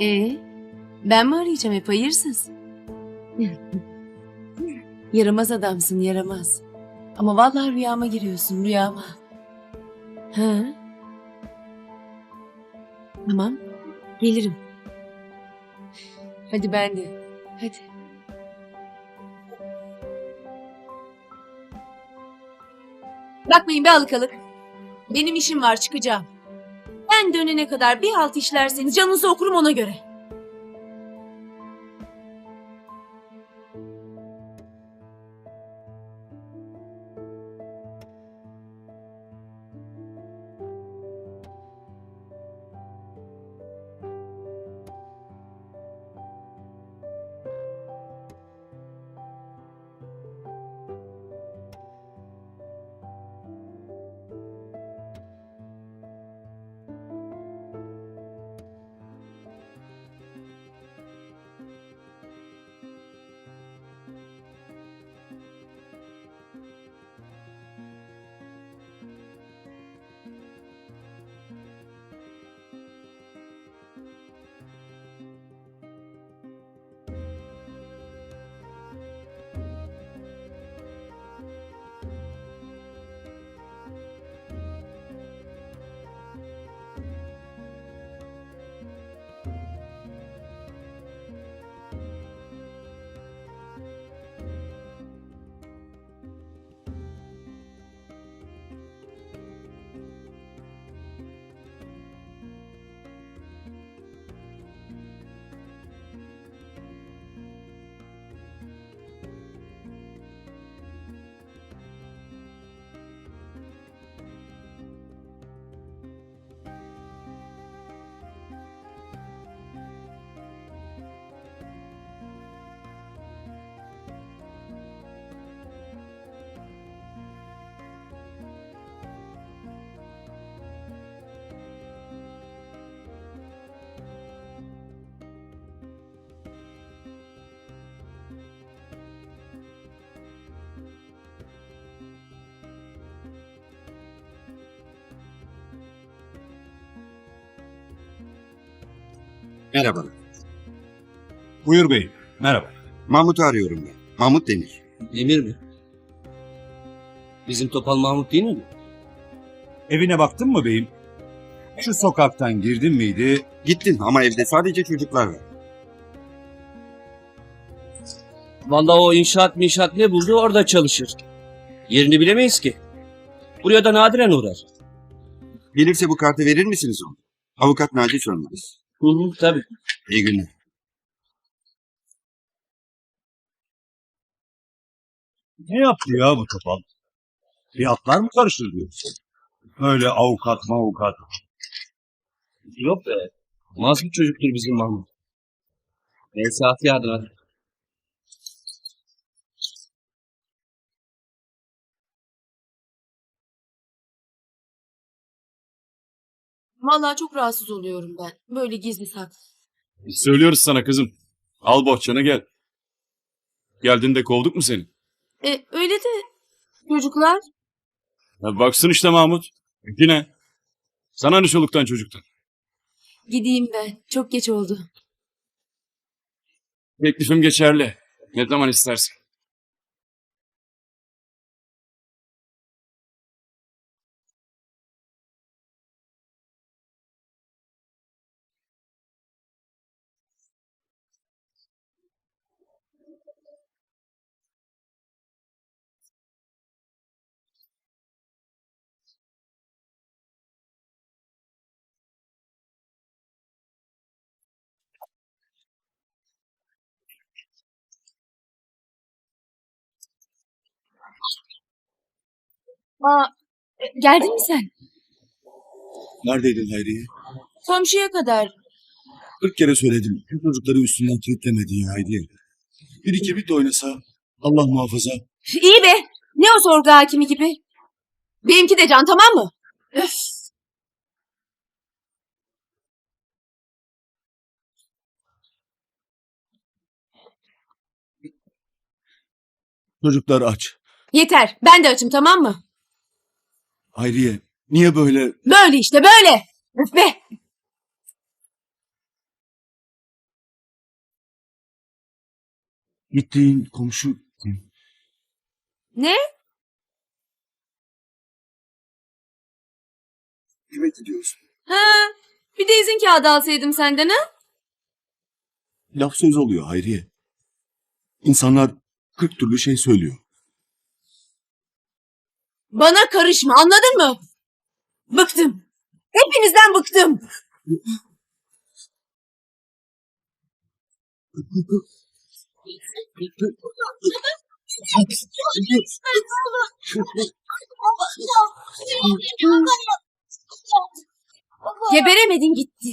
Ee, ben mi arayacağım hep hayırsız? yaramaz adamsın yaramaz. Ama vallahi rüyama giriyorsun rüyama. Ha? Tamam, gelirim. Hadi ben de. Hadi. Bakmayın be alıkalık. Benim işim var çıkacağım. Ben dönene kadar bir halt işlerseniz canınızı okurum ona göre. Merhaba. Buyur bey. Merhaba. Mahmut'u arıyorum ben. Mahmut Demir. Demir mi? Bizim Topal Mahmut değil mi? Evine baktın mı beyim? Şu sokaktan girdin miydi? Gittim ama evde sadece çocuklar var. Vallahi o inşaat inşaat ne buldu orada çalışır. Yerini bilemeyiz ki. Buraya da nadiren uğrar. Gelirse bu kartı verir misiniz ona? Avukat Naci Sönmez. Hı hı tabii. İyi günler. Ne yaptı ya bu topal? Fiyatlar mı karıştırıyorsun? Öyle avukat mavukat. Yok be. Mazlum çocuktur bizim Mahmut. Neyse afiyet hadi. Vallahi çok rahatsız oluyorum ben. Böyle gizli saklı. Söylüyoruz sana kızım. Al bohçanı gel. Geldiğinde kovduk mu seni? E, öyle de çocuklar Ya baksın işte Mahmut. Yine. Sana ne çoluktan çocuktan? gideyim ben. Çok geç oldu. Teklifim geçerli. Ne zaman istersen. Aa, e, geldin mi sen? Neredeydin Hayriye? Komşuya kadar. 40 kere söyledim. Şu çocukları üstünden kilitlemedi ya Hayriye. Bir iki bit oynasa Allah muhafaza. İyi be. Ne o sorgu hakimi gibi? Benimki de can tamam mı? Öf. Çocuklar aç. Yeter. Ben de açım tamam mı? Hayriye niye böyle? Böyle işte böyle. Öf be. Gittiğin komşu kim? Ne? Kime gidiyorsun? Ha, bir de izin kağıdı alsaydım senden ha? Laf söz oluyor Hayriye. İnsanlar kırk türlü şey söylüyor. Bana karışma anladın mı? Bıktım. Hepinizden bıktım. Geberemedin gitti.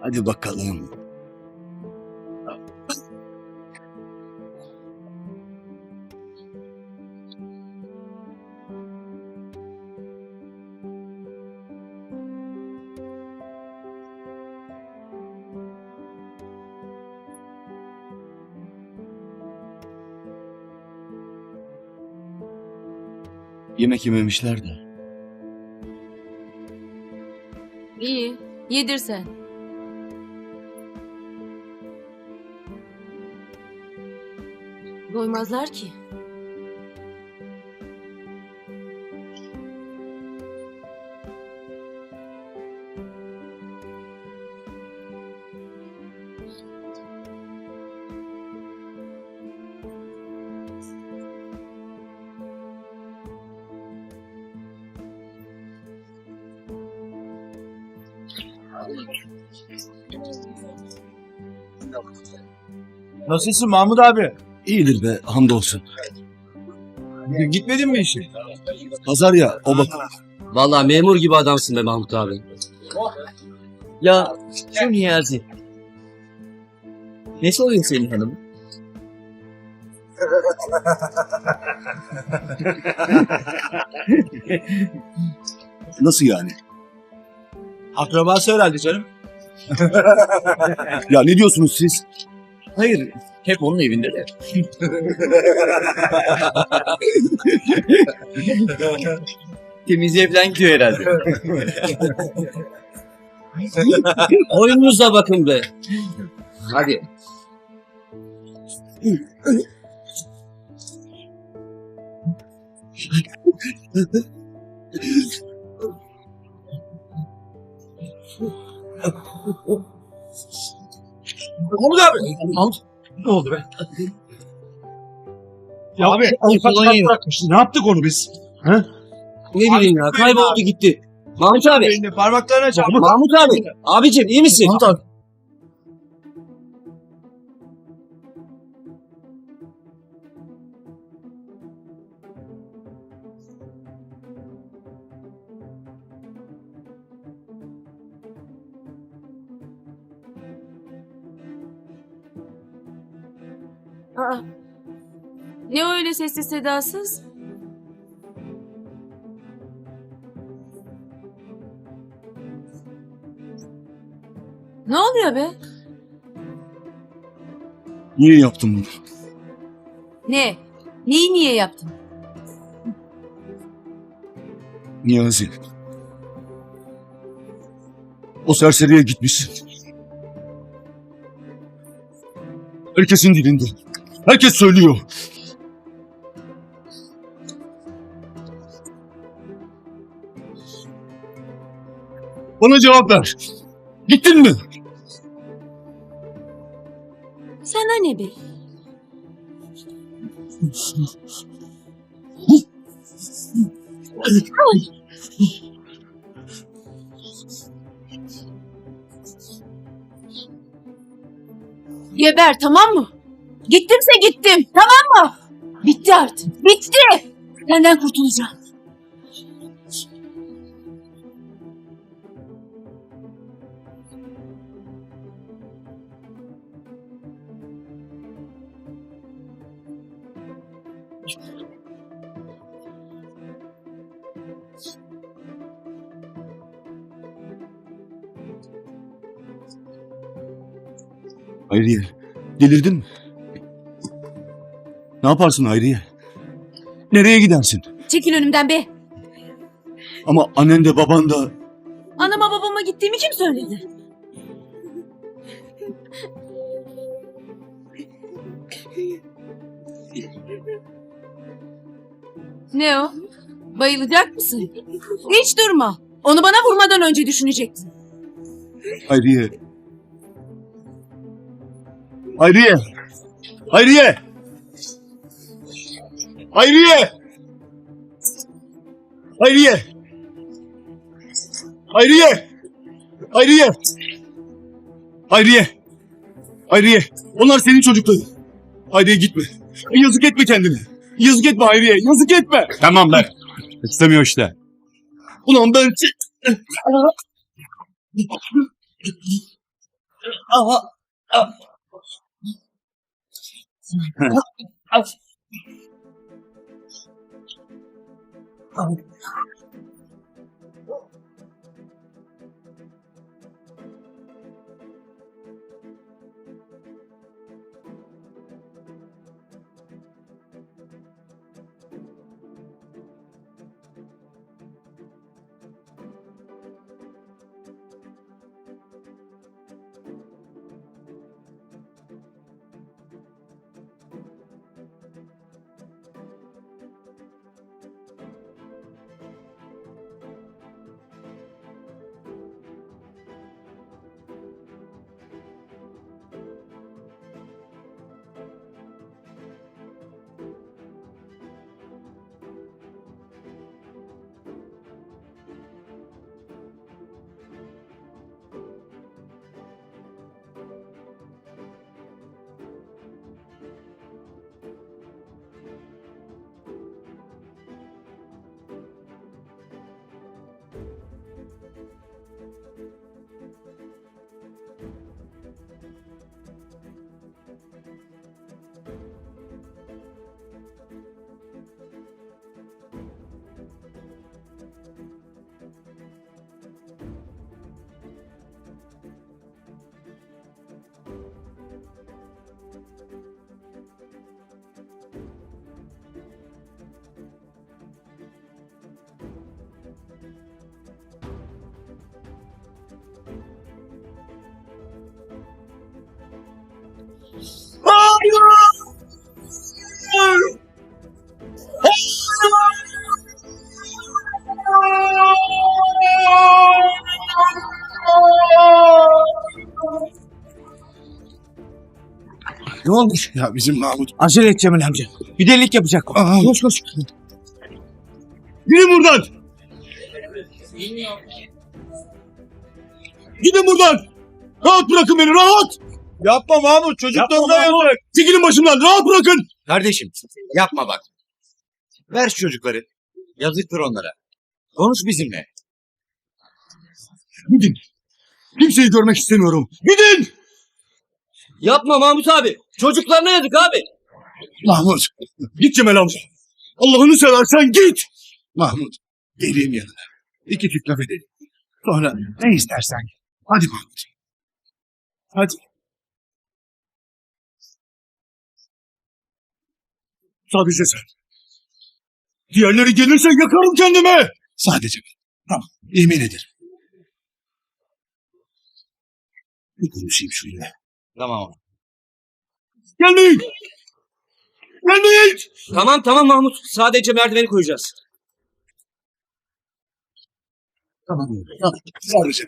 Hadi bakalım. Yemek yememişler de. İyi. Yedir sen. Doymazlar ki. Nasılsın Mahmut abi? İyidir be hamdolsun. Gitmedin mi işe? Pazar ya o bakım. Vallahi memur gibi adamsın be Mahmut abi. Ya şu Niyazi. Nesi oluyor senin hanım? Nasıl yani? Akrabası herhalde canım. Ya ne diyorsunuz siz? Hayır. Hep onun evinde de. Temizliğe falan gidiyor herhalde. Oyununuza bakın be. Hadi. Mahmut abi. Mahmut. Ne oldu be? Ya abi avukat bırakmıştı. Ne yaptık onu biz? Ne bileyim ya kayboldu gitti. Mahmut abi. Elinde parmaklarına çarptı. Mahmut abi. Abicim iyi misin? Mahmut abi. Sessiz sedasız? Ne oluyor be? Niye yaptım bunu? Ne? Neyi niye yaptın? Niyazi. O serseriye gitmişsin. Herkesin dilinde. Herkes söylüyor. Bana cevap ver. Gittin mi? Sana ne be? Geber tamam mı? Gittimse gittim tamam mı? Bitti artık bitti. Senden kurtulacağım. Hayriye, delirdin mi? Ne yaparsın Hayriye? Nereye gidersin? Çekil önümden be. Ama annen de baban da Anama babama gittiğimi kim söyledi? Ne o? Bayılacak mısın? Hiç durma. Onu bana vurmadan önce düşünecektin. Hayriye. Hayriye. Hayriye. Hayriye. Hayriye. Hayriye. Hayriye. Hayriye. Hayriye. Onlar senin çocukların. Hayriye gitme. Yazık etme kendine. Yazık etme Hayriye. Yazık etme. Tamam lan. İstemiyor işte. Ulan ben... oh. oh. Olmuş? Ya bizim Mahmut. Acele et Cemal amca. Bir delilik yapacak. Aa, Koş koş. Gidin buradan. Gidin buradan. Rahat bırakın beni rahat. Yapma Mahmut çocuklarına yazık. Çekilin başımdan rahat bırakın. Kardeşim yapma bak. Ver şu çocukları. Yazıktır onlara. Konuş bizimle. Gidin. Kimseyi görmek istemiyorum. Gidin. Yapma Mahmut abi. Çocuklarına yazık abi. Mahmut. Git Cemal amca. Allah'ını seversen git. Mahmut. Geleyim yanına. İki çift laf edelim. Sonra ne istersen. Hadi Mahmut. Hadi. Sadece sen. Diğerleri gelirse yakarım kendimi. Sadece ben. Tamam. Yemin ederim. Bir konuşayım şöyle. Tamam. Gelmeyin. Gelmeyin. Tamam tamam Mahmut. Sadece merdiveni koyacağız. Tamam. Tamam. Sadece.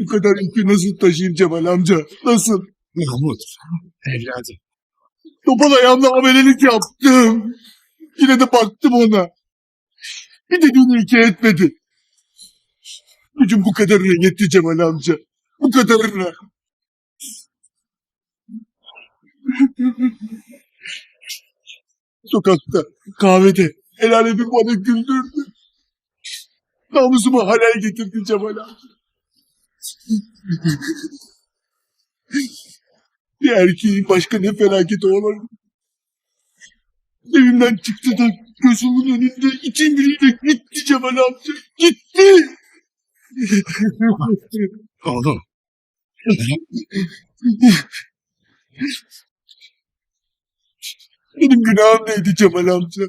Bu kadar yükü nasıl taşıyayım Cemal amca? Nasıl? Mahmut, evladım. Topal ayağımla amelelik yaptım. Yine de baktım ona. Bir dediğini iki etmedi. Gücüm bu kadarına yetti Cemal amca. Bu kadarına. Sokakta, kahvede, el alemin bana güldürdü. Namusumu halel getirdi Cemal amca. Bir erkeğin başka ne felaketi olabilir? Evimden çıktı da gözümün önünde içim biriyle gitti Cemal amca. Gitti. Oğlum. Benim günahım neydi Cemal amca?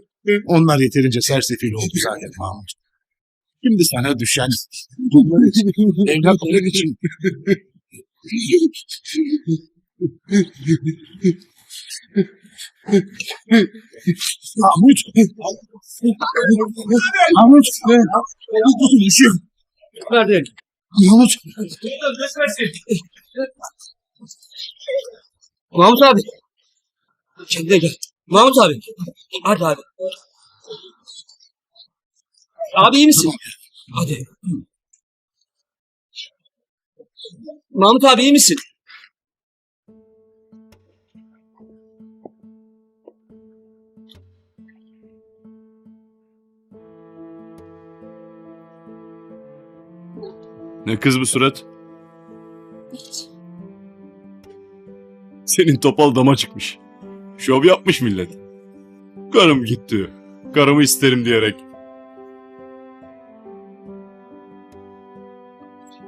Onlar yeterince sersefil oldu zaten Mahmut. Şimdi sana düşen evlatların için Mahmut. Mahmut. Mahmut. Işık. Nerede? Mahmut. Mahmut abi. Kendine gel. Mahmut abi. Hadi abi. Abi iyi misin? Hadi. Mahmut abi iyi misin? Ne kız bu surat? Hiç. Senin topal dama çıkmış. Şov yapmış millet. Karım gitti. Karımı isterim diyerek.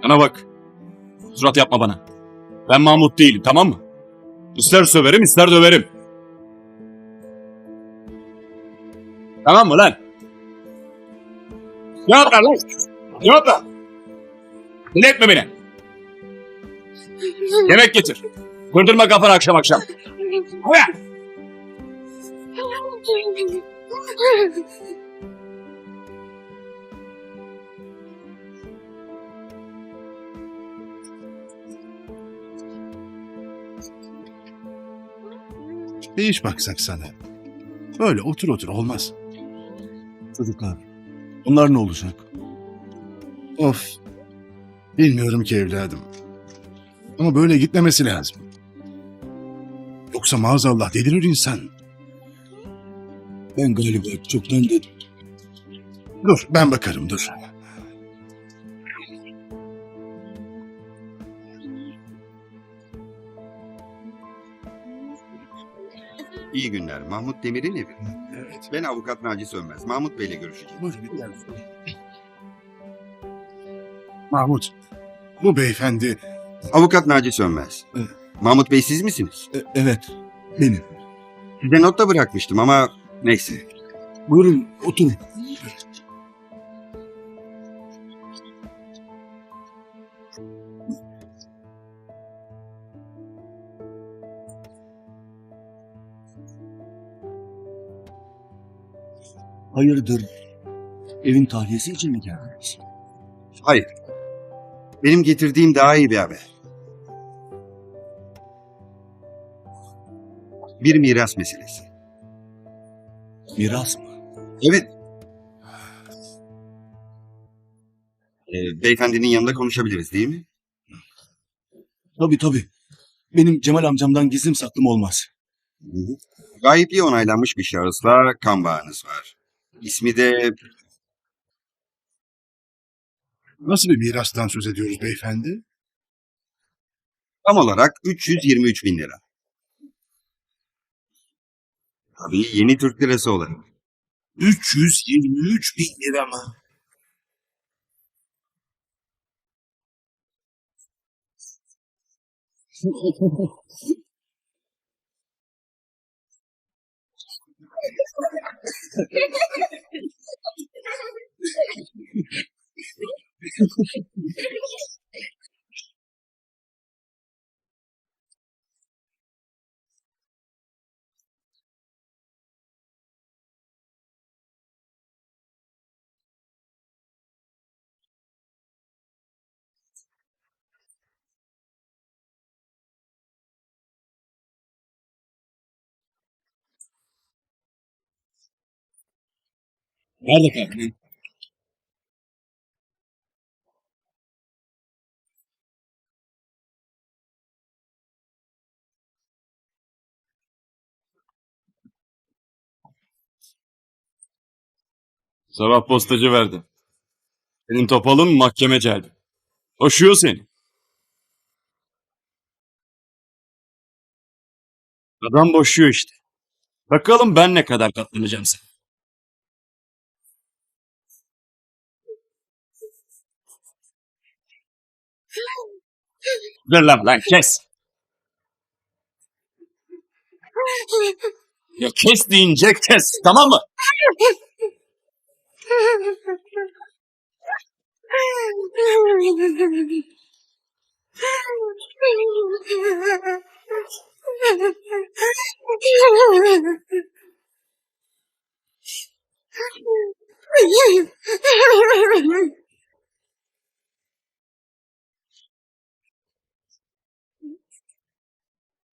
Bana bak. Surat yapma bana. Ben Mahmut değilim tamam mı? İster söverim ister döverim. Tamam mı lan? Cevap ver lan. Cevap ver. Deli etme beni. Yemek getir. Kırdırma kafanı akşam akşam. Hadi. Bir iş baksak sana. Öyle otur otur olmaz. Çocuklar. Onlar ne olacak? Of. Bilmiyorum ki evladım. Ama böyle gitmemesi lazım. Yoksa maazallah delirir insan. Ben galiba çoktan dedim. Dur ben bakarım dur. İyi günler. Mahmut Demir'in evi. Evet. Ben avukat Naci Sönmez. Mahmut Bey'le görüşeceğim. Buyurun. Mahmut. Bu beyefendi. Avukat Naci Sönmez. Evet. Mahmut Bey siz misiniz? E, evet. Benim. Size not da bırakmıştım ama neyse. Buyurun oturun. Hayırdır? Evin tahliyesi için mi geldiniz? Hayır. Benim getirdiğim daha iyi bir haber. Bir miras meselesi. Miras mı? Evet. Ee, beyefendinin yanında konuşabiliriz değil mi? Tabii tabii. Benim Cemal amcamdan gizlim saklım olmaz. İyi onaylanmış bir şahısla kan bağınız var. İsmi de Nasıl bir mirastan söz ediyoruz beyefendi? tam olarak 323 bin lira. Tabii yeni Türk lirası olarak. 323 bin lira mı? Nerede kaldın? Sabah postacı verdi. Senin topalın mahkeme celbi. Koşuyor seni. Adam boşuyor işte. Bakalım ben ne kadar katlanacağım sana. Dur lan lan kes. Ya kes deyince kes tamam mı?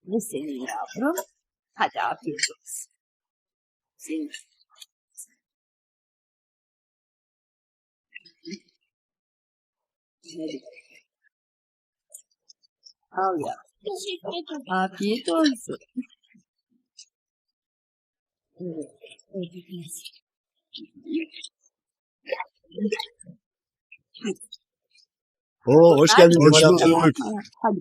Ne senin yavrum? Hadi. Al ya. Afiyet olsun. Oo hoş geldin Hoş bulduk. Hadi.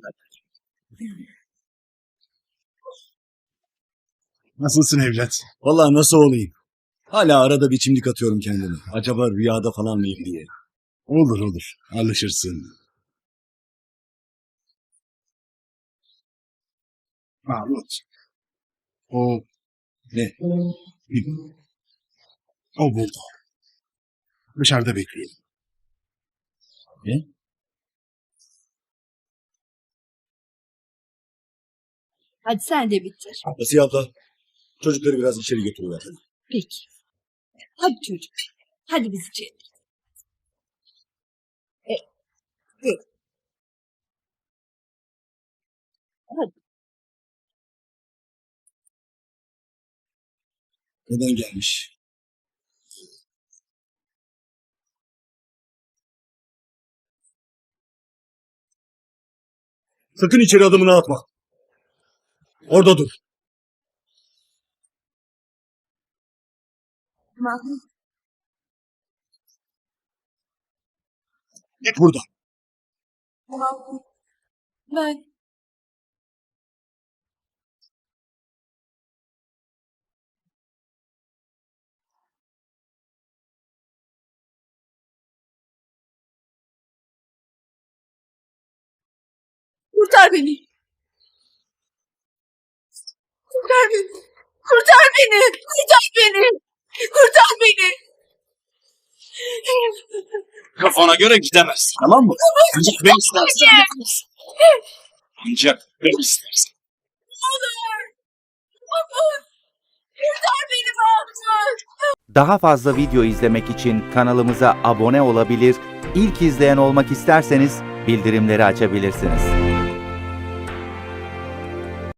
Nasılsın evlat? Vallahi nasıl olayım? Hala arada bir çimdik atıyorum kendime. Acaba rüyada falan mıyım diye. Olur olur. Alışırsın. Mahmut. O Ne? o burada. Dışarıda bekliyor. Hadi sen de bitir. Asiye abla çocukları biraz içeri götürüver. Peki. Hadi çocuk. Hadi biz içelim. E, e. Hadi. Neden gelmiş? Sakın içeri adımını atma. Orada dur. Mahmut. Git buradan. Mahmut. Ben. Kurtar beni. Kurtar beni. Kurtar beni. Kurtar beni. Kurtar beni. Kafana göre gidemezsin tamam mı? Ancak ben istersen. Ancak ben istersen. Olur. Olur. Kurtar beni Mahmut. Daha fazla video izlemek için kanalımıza abone olabilir, ilk izleyen olmak isterseniz bildirimleri açabilirsiniz.